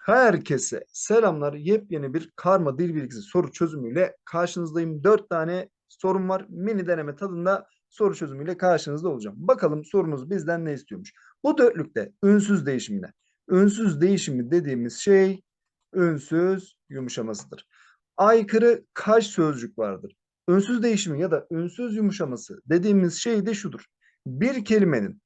Herkese selamlar. Yepyeni bir karma dil bilgisi soru çözümüyle karşınızdayım. Dört tane sorum var. Mini deneme tadında soru çözümüyle karşınızda olacağım. Bakalım sorunuz bizden ne istiyormuş? Bu dörtlükte ünsüz değişimine. Ünsüz değişimi dediğimiz şey ünsüz yumuşamasıdır. Aykırı kaç sözcük vardır? Ünsüz değişimi ya da ünsüz yumuşaması dediğimiz şey de şudur. Bir kelimenin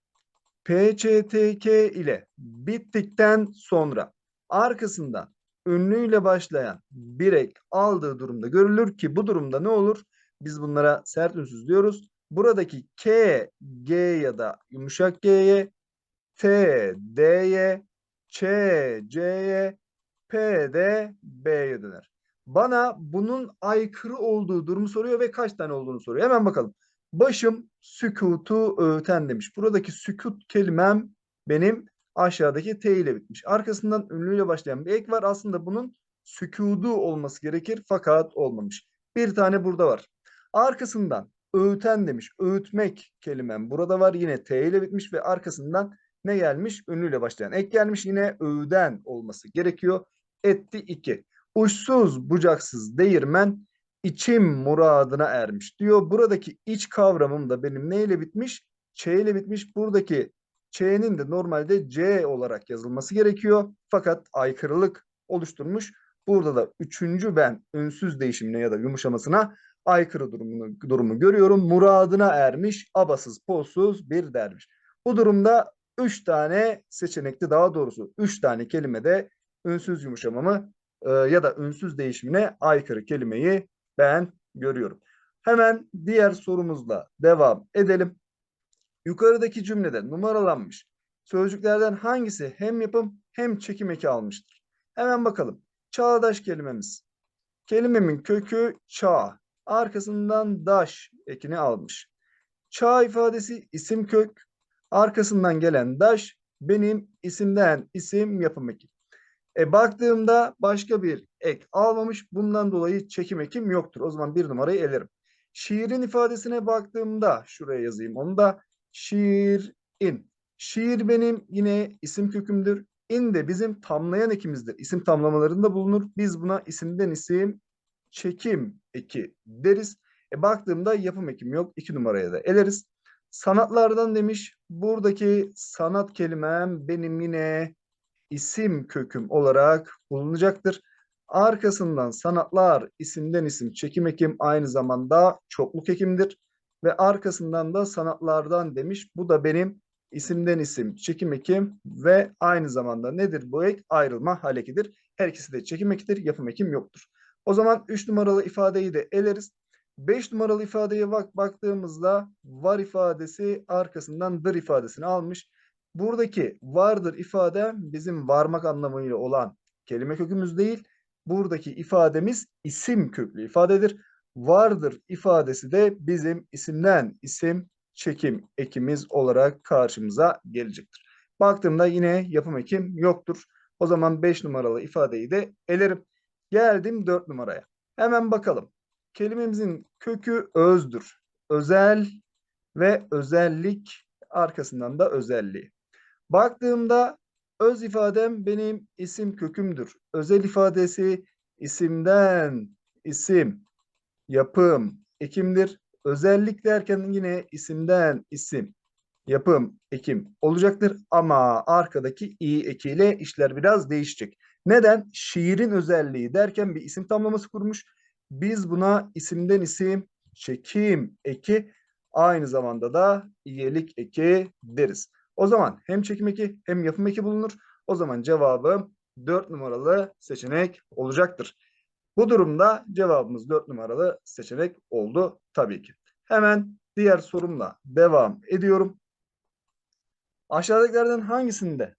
PCTK ile bittikten sonra arkasında ünlüyle başlayan bir ek aldığı durumda görülür ki bu durumda ne olur? Biz bunlara sert ünsüz diyoruz. Buradaki K, G ya da yumuşak G'ye, T, D'ye, Ç, C'ye, P de B'ye döner. Bana bunun aykırı olduğu durumu soruyor ve kaç tane olduğunu soruyor. Hemen bakalım. Başım sükutu öğüten demiş. Buradaki sükut kelimem benim aşağıdaki T ile bitmiş. Arkasından ünlüyle başlayan bir ek var. Aslında bunun sükudu olması gerekir fakat olmamış. Bir tane burada var. Arkasından öğüten demiş. Öğütmek kelimem burada var. Yine T ile bitmiş ve arkasından ne gelmiş? Ünlüyle başlayan ek gelmiş. Yine öğüden olması gerekiyor. Etti iki. Uçsuz bucaksız değirmen içim muradına ermiş diyor. Buradaki iç kavramım da benim neyle bitmiş? Ç ile bitmiş. Buradaki Ç'nin de normalde C olarak yazılması gerekiyor. Fakat aykırılık oluşturmuş. Burada da üçüncü ben ünsüz değişimine ya da yumuşamasına aykırı durumunu, durumu görüyorum. Muradına ermiş, abasız, polsuz bir derviş. Bu durumda üç tane seçenekli daha doğrusu üç tane kelimede ünsüz yumuşamamı e, ya da ünsüz değişimine aykırı kelimeyi ben görüyorum. Hemen diğer sorumuzla devam edelim. Yukarıdaki cümlede numaralanmış sözcüklerden hangisi hem yapım hem çekim eki almıştır? Hemen bakalım. Çağdaş kelimemiz. Kelimemin kökü çağ. Arkasından daş ekini almış. Çağ ifadesi isim kök. Arkasından gelen daş benim isimden isim yapım eki. E baktığımda başka bir ek almamış. Bundan dolayı çekim ekim yoktur. O zaman bir numarayı elerim. Şiirin ifadesine baktığımda şuraya yazayım onu da şiirin. Şiir benim yine isim kökümdür. İn de bizim tamlayan ekimizdir. İsim tamlamalarında bulunur. Biz buna isimden isim çekim eki deriz. E baktığımda yapım ekim yok. İki numaraya da eleriz. Sanatlardan demiş. Buradaki sanat kelimem benim yine isim köküm olarak bulunacaktır. Arkasından sanatlar isimden isim çekim ekim aynı zamanda çokluk ekimdir. Ve arkasından da sanatlardan demiş. Bu da benim isimden isim çekim ekim ve aynı zamanda nedir bu ek? Ayrılma hal ekidir. Her ikisi de çekim ekidir. Yapım ekim yoktur. O zaman 3 numaralı ifadeyi de eleriz. 5 numaralı ifadeye bak baktığımızda var ifadesi arkasından dır ifadesini almış. Buradaki vardır ifade bizim varmak anlamıyla olan kelime kökümüz değil. Buradaki ifademiz isim köklü ifadedir. Vardır ifadesi de bizim isimden isim çekim ekimiz olarak karşımıza gelecektir. Baktığımda yine yapım ekim yoktur. O zaman 5 numaralı ifadeyi de elerim. Geldim 4 numaraya. Hemen bakalım. Kelimemizin kökü özdür. Özel ve özellik arkasından da özelliği. Baktığımda öz ifadem benim isim kökümdür. Özel ifadesi isimden isim, yapım, ekimdir. Özellik derken yine isimden isim, yapım, ekim olacaktır. Ama arkadaki i ekiyle işler biraz değişecek. Neden? Şiirin özelliği derken bir isim tamlaması kurmuş. Biz buna isimden isim, çekim eki, aynı zamanda da iyelik eki deriz. O zaman hem çekim eki hem yapım eki bulunur. O zaman cevabım 4 numaralı seçenek olacaktır. Bu durumda cevabımız 4 numaralı seçenek oldu tabii ki. Hemen diğer sorumla devam ediyorum. Aşağıdakilerden hangisinde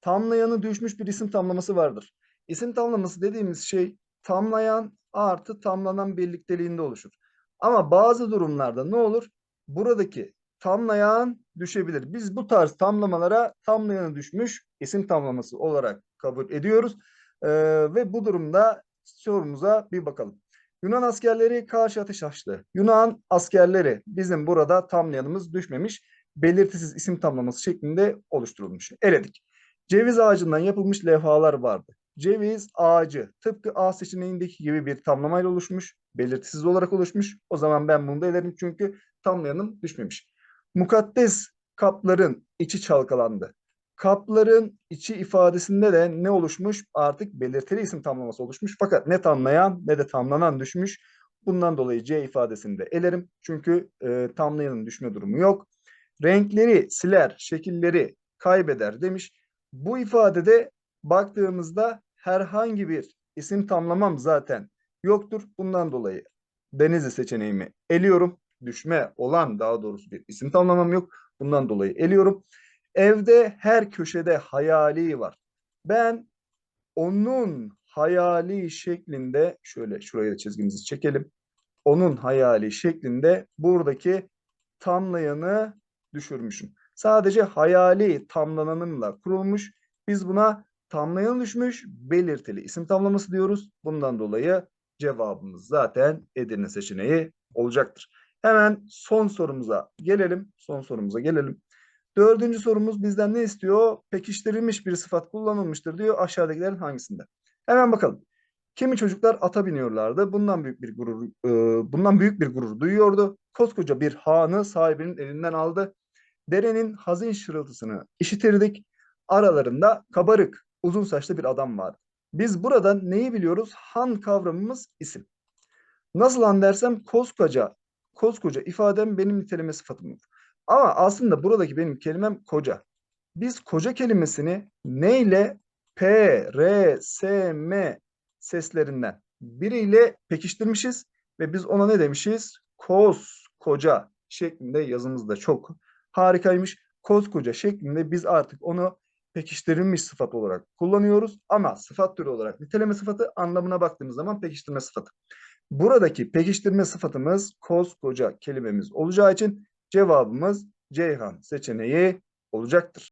tamlayanı düşmüş bir isim tamlaması vardır? İsim tamlaması dediğimiz şey tamlayan artı tamlanan birlikteliğinde oluşur. Ama bazı durumlarda ne olur? Buradaki tamlayan düşebilir. Biz bu tarz tamlamalara tamlayanı düşmüş isim tamlaması olarak kabul ediyoruz. Ee, ve bu durumda sorumuza bir bakalım. Yunan askerleri karşı ateş açtı. Yunan askerleri bizim burada tamlayanımız düşmemiş. Belirtisiz isim tamlaması şeklinde oluşturulmuş. Eledik. Ceviz ağacından yapılmış levhalar vardı. Ceviz ağacı tıpkı A seçeneğindeki gibi bir tamlamayla oluşmuş. Belirtisiz olarak oluşmuş. O zaman ben bunu da elerim çünkü tamlayanım düşmemiş. Mukaddes kapların içi çalkalandı. Kapların içi ifadesinde de ne oluşmuş? Artık belirtili isim tamlaması oluşmuş. Fakat ne tamlayan ne de tamlanan düşmüş. Bundan dolayı C ifadesini de elerim. Çünkü e, tamlayanın düşme durumu yok. Renkleri siler, şekilleri kaybeder demiş. Bu ifadede baktığımızda herhangi bir isim tamlamam zaten yoktur. Bundan dolayı Denizli seçeneğimi eliyorum. Düşme olan daha doğrusu bir isim tamlamam yok. Bundan dolayı eliyorum. Evde her köşede hayali var. Ben onun hayali şeklinde şöyle şuraya da çizgimizi çekelim. Onun hayali şeklinde buradaki tamlayanı düşürmüşüm. Sadece hayali tamlananınla kurulmuş. Biz buna tamlayan düşmüş belirtili isim tamlaması diyoruz. Bundan dolayı cevabımız zaten Edirne seçeneği olacaktır. Hemen son sorumuza gelelim. Son sorumuza gelelim. Dördüncü sorumuz bizden ne istiyor? Pekiştirilmiş bir sıfat kullanılmıştır diyor. Aşağıdakilerin hangisinde? Hemen bakalım. Kimi çocuklar ata biniyorlardı. Bundan büyük bir gurur, e, bundan büyük bir gurur duyuyordu. Koskoca bir hanı sahibinin elinden aldı. Derenin hazin şırıltısını işitirdik. Aralarında kabarık, uzun saçlı bir adam vardı. Biz buradan neyi biliyoruz? Han kavramımız isim. Nasıl han dersem koskoca, koskoca ifadem benim niteleme sıfatımdır. Ama aslında buradaki benim kelimem koca. Biz koca kelimesini neyle? P, R, S, M seslerinden biriyle pekiştirmişiz ve biz ona ne demişiz? Koskoca şeklinde yazımızda çok harikaymış. Koskoca şeklinde biz artık onu pekiştirilmiş sıfat olarak kullanıyoruz ama sıfat türü olarak niteleme sıfatı anlamına baktığımız zaman pekiştirme sıfatı. Buradaki pekiştirme sıfatımız koskoca kelimemiz olacağı için cevabımız Ceyhan seçeneği olacaktır.